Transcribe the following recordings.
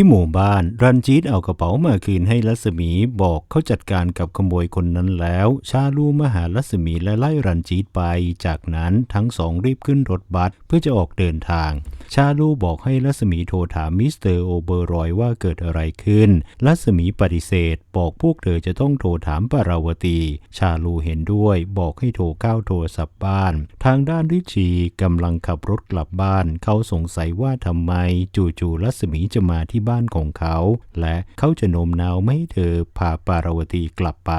ที่หมู่บ้านรันจีตเอากระเป๋ามาคืนให้รัศมีบอกเขาจัดการกับขโมยคนนั้นแล้ว ชาลูมาหารัศมีและไล่รันจีตไป จากนั้นทั้งสองรีบขึ้นรถบัสเพื่อจะออกเดินทาง ชาลูบอกให้รัศมีโทรถามมิสเตอร์โอเบอร์รอยว่าเกิดอะไรขึ้นรัศมีปฏิเสธ บอกพวกเธอจะต้องโทรถามปาราวตี ชาลูเห็นด้วย บอกให้โทรก้าวโทรศัพท์บ้าน ทางด้านริชีกำลังขับรถกลับบ้าน เขาสงสัยว่าทำไม จู่ๆรัศมีจะมาที่บ้านของเขา และเขาจะโน้มน้าวไม่ให้เธอพาปาราวตีกลับไป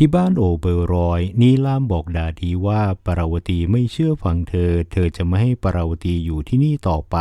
ที่บ้านโอเบอร์รอย นีลามบอกดาดีว่าปาราวตีไม่เชื่อฟังเธอ เธอจะไม่ให้ปาราวตีอยู่ที่นี่ต่อไป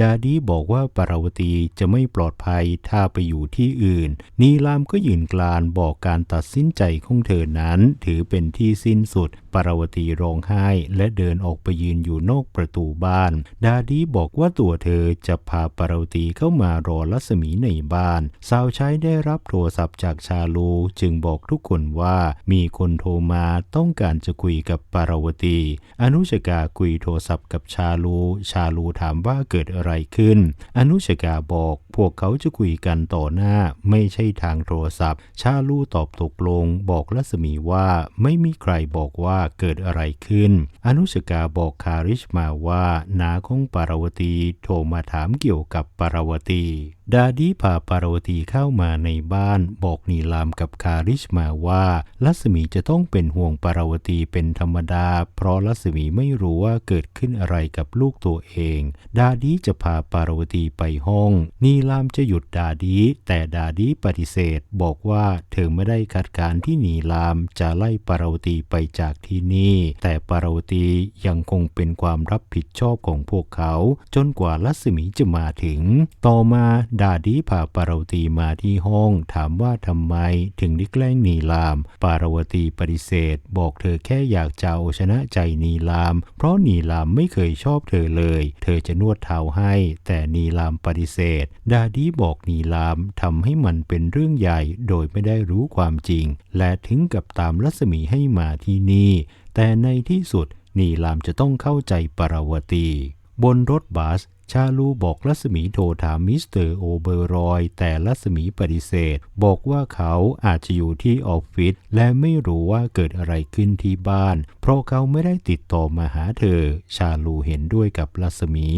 ดาดีบอกว่าปาราวตีจะไม่ปลอดภัยถ้าไปอยู่ที่อื่น นีลามก็ยืนกลานบอกการตัดสินใจของเธอนั้น ถือเป็นที่สิ้นสุดปาราวตีร้องไห้และเดินออกไปยืนอยู่นอกประตูบ้าน ดาดีบอกว่าตัวเธอจะพาปาราวตีเข้ามารอรัศมีในบ้าน สาวใช้ได้รับโทรศัพท์จากชาลูจึงบอกทุกคนว่ามีคนโทรมาต้องการจะคุยกับปาราวตี อนุชกาคุยโทรศัพท์กับชาลู ชาลูถามว่าเกิดอะไรขึ้น อนุชกาบอกพวกเขาจะคุยกันต่อหน้าไม่ใช่ทางโทรศัพท์ ชาลูตอบตกลง บอกรัศมีว่าไม่มีใครบอกว่าเกิดอะไรขึ้น อนุชกาบอกคาริชมาว่านาของปาราวตีโทรมาถามเกี่ยวกับปาราวตีดาดีพาปาราวตีเข้ามาในบ้านบอกนีลามกับคาริชมาว่ารัศมีจะต้องเป็นห่วงปาราวตีเป็นธรรมดา เพราะรัศมีไม่รู้ว่าเกิดขึ้นอะไรกับลูกตัวเอง ดาดีจะพาปาราวตีไปห้องนีลามจะหยุดดาดี แต่ดาดีปฏิเสธ บอกว่าเธอไม่ได้คัดการที่นีลามจะไล่ปาราวตีไปจากที่นี่ แต่ปาราวตียังคงเป็นความรับผิดชอบของพวกเขา จนกว่ารัศมีจะมาถึง ต่อมาดาดีพาปาราวตีมาที่ห้อง ถามว่าทำไมถึงได้แกล้งนีลาม ปาราวตีปฏิเสธ บอกเธอแค่อยากจะเอาชนะใจนีลาม เพราะนีลามไม่เคยชอบเธอเลย เธอจะนวดเท้าให้ แต่นีลามปฏิเสธดาดีบอกนีลามทำให้มันเป็นเรื่องใหญ่โดยไม่ได้รู้ความจริง และถึงกับตามรัศมีให้มาที่นี่ แต่ในที่สุดนีลามจะต้องเข้าใจปราวตี บนรถบัสชาลูบอกรัศมีโทรถามมิสเตอร์โอเบอรอย แต่รัศมีปฏิเสธ บอกว่าเขาอาจจะอยู่ที่ออฟฟิศและไม่รู้ว่าเกิดอะไรขึ้นที่บ้าน เพราะเขาไม่ได้ติดต่อมาหาเธอ ชาลูเห็นด้วยกับรัศมี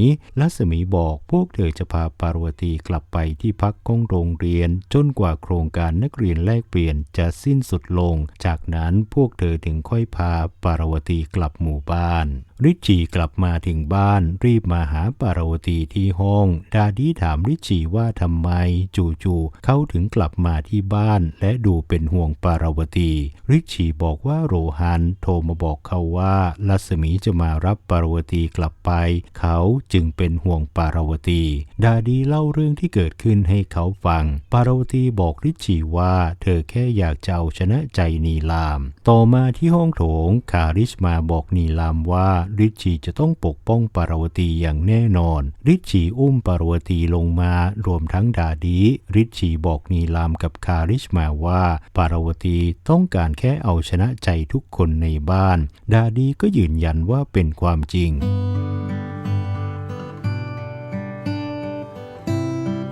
รัศมีบอกพวกเธอจะพาปารวตีกลับไปที่พักของโรงเรียน จนกว่าโครงการนักเรียนแลกเปลี่ยนจะสิ้นสุดลง จากนั้นพวกเธอถึงค่อยพาปารวตีกลับหมู่บ้านริชชีกลับมาถึงบ้านรีบมาหาปารวตีที่ห้อง ดาดีถามริชีว่าทำไม จู่ๆเขาถึงกลับมาที่บ้าน และดูเป็นห่วงปาราวตี ริชีบอกว่าโรฮันโทรมาบอกเขาว่ารัศมีจะมารับปาราวตีกลับไป เขาจึงเป็นห่วงปาราวตี ดาดีเล่าเรื่องที่เกิดขึ้นให้เขาฟัง ปาราวตีบอกริชีว่าเธอแค่อยากจะเอาชนะใจนีลาม ต่อมาที่ห้องโถงคาริชมาบอกนีลามว่าริชีจะต้องปกป้องปาราวตีอย่างแน่นอนริชีอุ้มปารวตีลงมารวมทั้งดาดีริชชีบอกนีลามกับคาริชมาว่า ปารวตีต้องการแค่เอาชนะใจทุกคนในบ้าน ดาดีก็ยืนยันว่าเป็นความจริง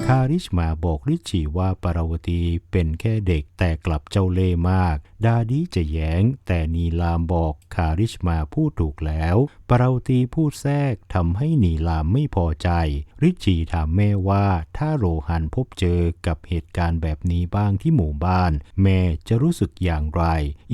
คาริชมาบอกริชีว่าปาราวตีเป็นแค่เด็กแต่กลับเจ้าเล่มาก ดาดีจะแย้ง แต่นีลามบอกคาริชมาพูดถูกแล้ว ปาราวตีพูดแทรกทำให้นีลามไม่พอใจ ริชีถามแม่ว่าถ้าโรฮันพบเจอกับเหตุการณ์แบบนี้บ้างที่หมู่บ้าน แม่จะรู้สึกอย่างไร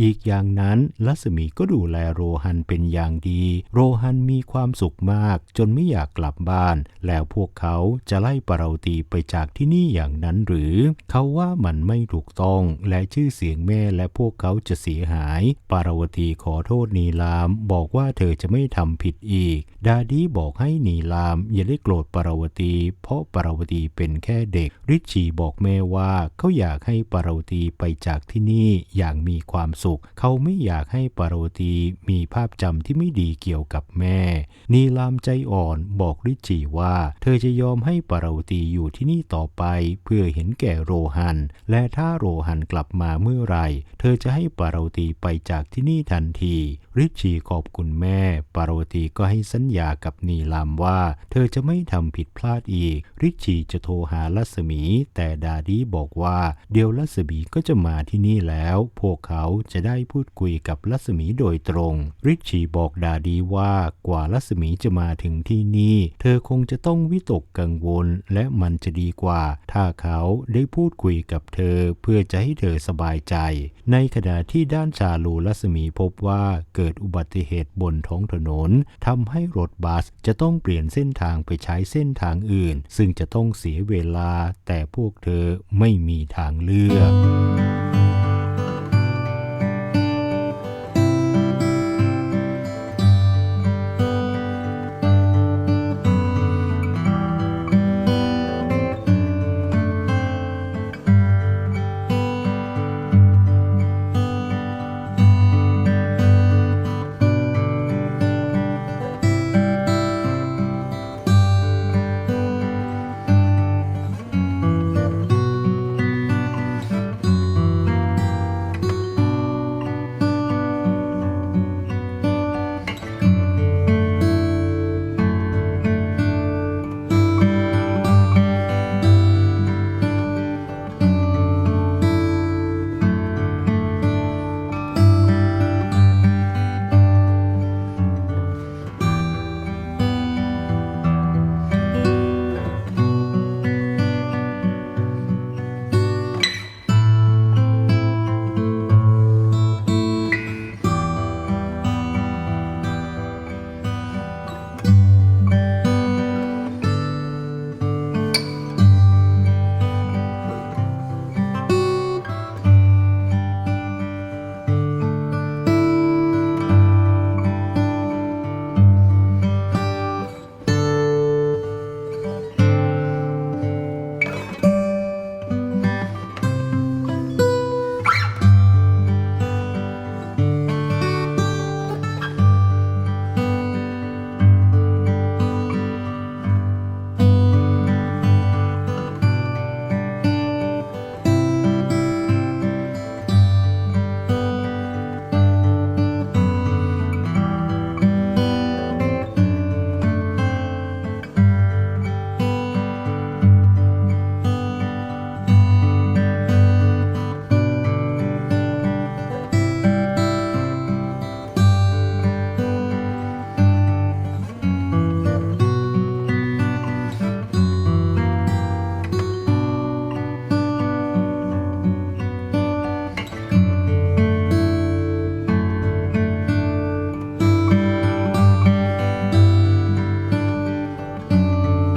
อีกอย่างนั้นลัศมีก็ดูแลโรฮันเป็นอย่างดี โรฮันมีความสุขมากจนไม่อยากกลับบ้าน แล้วพวกเขาจะไล่ปาราวตีไปจากที่นี่อย่างนั้นหรือ เขาว่ามันไม่ถูกต้องและชื่อเสียงแม่และพวกเขาจะเสียหาย ปาราวตีขอโทษนีลาม บอกว่าเธอจะไม่ทำผิดอีก ดาดีบอกให้นีลามอย่าได้โกรธปาราวตี เพราะปาราวตีเป็นแค่เด็ก ริชีบอกแม่ว่าเขาอยากให้ปาราวตีไปจากที่นี่อย่างมีความสุข เขาไม่อยากให้ปาราวตีมีภาพจำที่ไม่ดีเกี่ยวกับแม่ นีลามใจอ่อนบอกริชชีว่า เธอจะยอมให้ปาราวตีอยู่ที่นี่ต่อไปเพื่อเห็นแก่โรหัน และถ้าโรหันกลับมาเมื่อไรเธอจะให้ปารวตีไปจากที่นี่ทันทีริชีขอบคุณแม่ ปารวตีก็ให้สัญญากับนีลามว่า เธอจะไม่ทำผิดพลาดอีก ริชีจะโทรหาลัศมี แต่ดาดีบอกว่าเดี๋ยวลัศมีก็จะมาที่นี่แล้ว พวกเขาจะได้พูดคุยกับลัศมีโดยตรง ริชีบอกดาดีว่ากว่าลัศมีจะมาถึงที่นี่ เธอคงจะต้องวิตกกังวลและมันจะดีกว่า ถ้าเขาได้พูดคุยกับเธอเพื่อจะให้เธอสบายใจ ในขณะที่ด้านชาลูลัสมีพบว่าเกิดอุบัติเหตุบนท้องถนนทำให้รถบัสจะต้องเปลี่ยนเส้นทางไปใช้เส้นทางอื่น ซึ่งจะต้องเสียเวลาแต่พวกเธอไม่มีทางเลือก